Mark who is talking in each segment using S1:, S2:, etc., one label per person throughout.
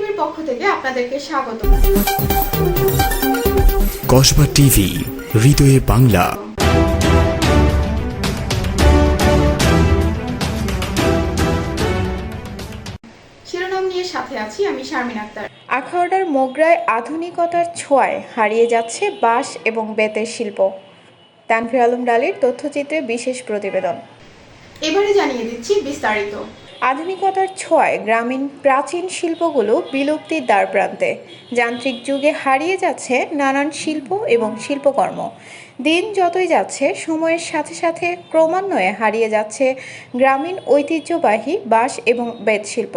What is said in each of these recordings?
S1: টিভির পক্ষ থেকে আপনাদেরকে স্বাগত।
S2: কসবা টিভি হৃদয়ে বাংলা।
S1: শিরোনাম নিয়ে সাথে আছি আমি শারমিন আক্তার।
S3: আখাউড়ার মোগরায় আধুনিকতার ছোঁয়ায় হারিয়ে যাচ্ছে বাঁশ এবং বেতের শিল্প। তানভীর আলম ডালির তথ্যচিত্রে বিশেষ প্রতিবেদন।
S1: এবারে জানিয়ে দিচ্ছি বিস্তারিত।
S3: আধুনিকতার ছোঁয়ায় গ্রামীণ প্রাচীন শিল্পগুলো বিলুপ্তির দ্বারপ্রান্তে। যান্ত্রিক যুগে হারিয়ে যাচ্ছে নানান শিল্প এবং শিল্পকর্ম। দিন যতই যাচ্ছে, সময়ের সাথে সাথে ক্রমান্বয়ে হারিয়ে যাচ্ছে গ্রামীণ ঐতিহ্যবাহী বাঁশ এবং বেত শিল্প।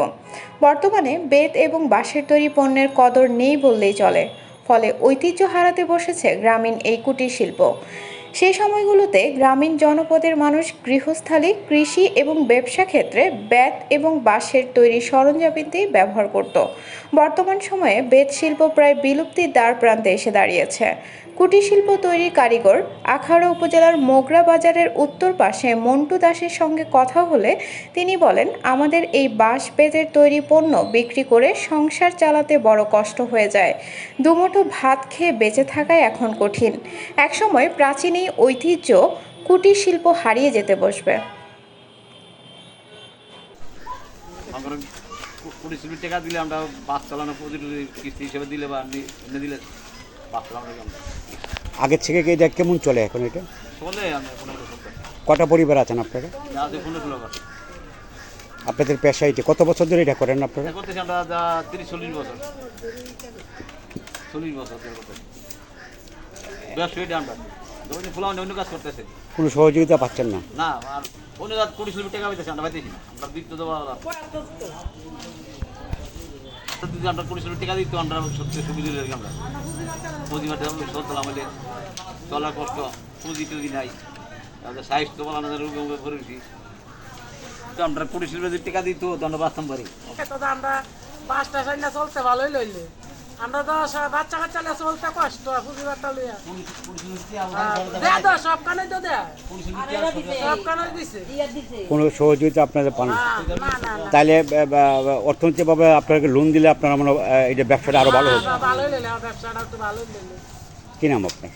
S3: বর্তমানে বেত এবং বাঁশের তৈরি পণ্যের কদর নেই বললেই চলে। ফলে ঐতিহ্য হারাতে বসেছে গ্রামীণ এই কুটির শিল্প। সেই সময়গুলোতে গ্রামীণ জনপদের মানুষ গৃহস্থালী, কৃষি এবং ব্যবসা ক্ষেত্রে বেত এবং বাঁশের তৈরি সরঞ্জামিতেই ব্যবহার করত। বর্তমান সময়ে বেত শিল্প প্রায় বিলুপ্তির দ্বার প্রান্তে এসে দাঁড়িয়েছে। কুটির শিল্প তৈরি কারিগর আখাউড়া উপজেলার মোগরা বাজারের উত্তর পাশে মন্টু দাসের সঙ্গে কথা হলে তিনি বলেন, আমাদের এই বাঁশ বেতের তৈরি পণ্য বিক্রি করে সংসার চালাতে বড় কষ্ট হয়ে যায়। দুমুঠো ভাত খেয়ে বেঁচে থাকাই এখন কঠিন। একসময় প্রাচীন এই ঐতিহ্য কুটির শিল্প হারিয়ে যেতে বসবে।
S4: কুড়ি চল্লিশ টাকা দিলে আমরা বাস চালানো প্রতিটি কিস্তি হিসেবে দিলে বা দিলে
S5: আগের থেকে কি এটা কেমন চলে এখন এটা? কটা পরিবার আছেন আপনারা? আপনাদের পেশা এটা কত বছর ধরে এটা করেন আপনারা? কোনো সহযোগিতা পাচ্ছেন না?
S4: না আর অন্য কুড়ি টাকা পাইতেছি আমরা পাইতেছি না। আমরা দিত আমরা কুড়ি টাকা দিত আমরা সত্যি সুবিধা লাগে আমরা। পুঁজিমাটা চলতাম আমাদের চলার কষ্ট পুঁজি টুজি নাই। তাদের তো বলা আমাদের রোগে করেছি তো আমরা চল্লিশ টাকা দিত তো আমরা বাঁচতাম পারি
S6: তো আমরা পাঁচটা সাইনা চলতে ভালোই লইলে। আমরা তো বাচ্চা কাচ্চা লিয়ে চলতে কষ্ট পুঁজি দেয়া তো সব কানে তো দেয়া। সব কানে দিছে।
S5: কোনো সহযোগিতা আপনাদের পান? তাহলে অর্থনৈতিকভাবে আপনাকে লোন দিলে আপনারা মানে এটা ব্যবসাটা আরও ভালো হবে।
S6: না, হইলে আমার ব্যবসাটা তো ভালো হইলে
S5: কি নাম আপনার?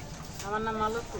S6: আমার নাম মালতী।